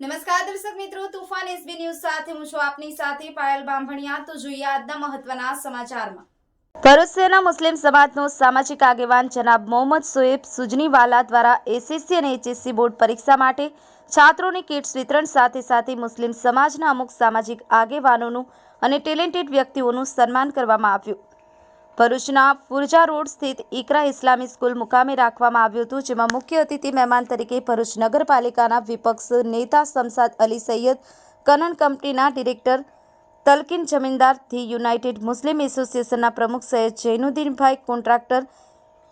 નમસ્કાર દર્શક મિત્રો, તુફાન એસબી ન્યૂઝ સાથે હું છું આપની સાથે પાયલ બાંભણિયા. તો જોઈએ આજના મહત્વના સમાચારમાં. શહેરના મુસ્લિમ સમાજનો સામાજિક આગેવાન જનાબ મોહમ્મદ સોએબ સુજનીવાલા દ્વારા એસએસસી અને એચએસસી બોર્ડ પરીક્ષા માટે છાત્રોને કિટ્સ વિતરણ સાથે સાથે મુસ્લિમ સમાજના અમુક સામાજિક આગેવાનોનું અને ટેલેન્ટેડ વ્યક્તિઓનું સન્માન કરવામાં આવ્યું. ભરૂચના ફુરજા રોડ સ્થિત ઇકરા ઇસ્લામી સ્કૂલ મુકામે રાખવામાં આવ્યું હતું, જેમાં મુખ્ય અતિથિ મહેમાન તરીકે ભરૂચ નગરપાલિકાના વિપક્ષ નેતા શમસાદ અલી સૈયદ, કનન કંપનીના ડિરેક્ટર તલકીન જમીનદારથી યુનાઇટેડ મુસ્લિમ એસોસિએશનના પ્રમુખ સૈયદ જૈનુદ્દીનભાઈ, કોન્ટ્રાક્ટર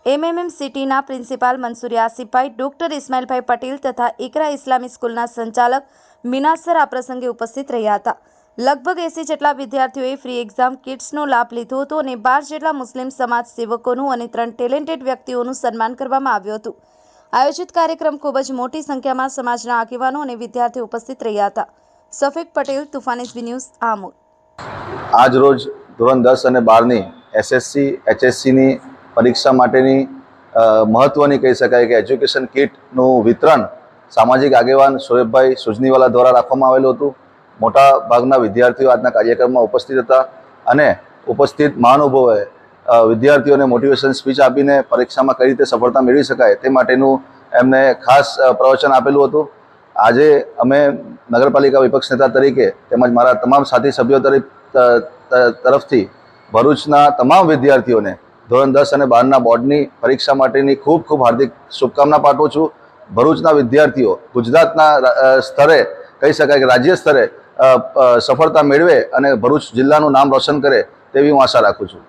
એમએમએમ સિટીના પ્રિન્સિપાલ મંસૂરી આસિફભાઈ, ડોક્ટર ઇસ્માઇલભાઈ પટેલ તથા ઇકરા ઇસ્લામી સ્કૂલના સંચાલક મિનાસર આ પ્રસંગે ઉપસ્થિત રહ્યા હતા. લગભગ એસી જેટલા વિદ્યાર્થીઓએ ફ્રી એક્ઝામ કિટ્સનો લાભ લીધો હતો અને બાર જેટલા મુસ્લિમ સમાજ સેવકોનું અને ત્રણ ટેલેન્ટેડ વ્યક્તિઓનું સન્માન કરવામાં આવ્યું હતું. આયોજિત કાર્યક્રમ ખૂબ જ મોટી સંખ્યામાં સમાજના આગેવાનો અને વિદ્યાર્થીઓ ઉપસ્થિત રહ્યા હતા. Safek Patel, Tufan SB News, Amod. આજ રોજ ધોરણ દસ અને બારની એસએસસી એચએસસીની પરીક્ષા માટેની મહત્ત્વની કહી શકાય કે એજ્યુકેશન કિટનું વિતરણ સામાજિક આગેવાન શોએબભાઈ સુજનીવાલા દ્વારા રાખવામાં આવેલું હતું. મોટા ભાગના વિદ્યાર્થીઓ આજના કાર્યક્રમમાં ઉપસ્થિત હતા અને ઉપસ્થિત મહાનુભાવોએ વિદ્યાર્થીઓને મોટિવેશન સ્પીચ આપીને પરીક્ષામાં કઈ રીતે સફળતા મેળવી શકાય તે માટેનું એમને ખાસ પ્રવચન આપેલું હતું. આજે અમે નગરપાલિકા વિપક્ષ નેતા તરીકે તેમજ મારા તમામ સાથી સભ્યો તરફથી ભરૂચના તમામ વિદ્યાર્થીઓને ધોરણ દસ અને બારના બોર્ડની પરીક્ષા માટેની ખૂબ ખૂબ હાર્દિક શુભકામના પાઠવું છું. ભરૂચના વિદ્યાર્થીઓ ગુજરાતના સ્તરે કહી શકાય કે રાજ્ય સ્તરે સફળતા મેળવે અને ભરૂચ જિલ્લાનું નામ રોશન કરે તેવી હું આશા રાખું છું.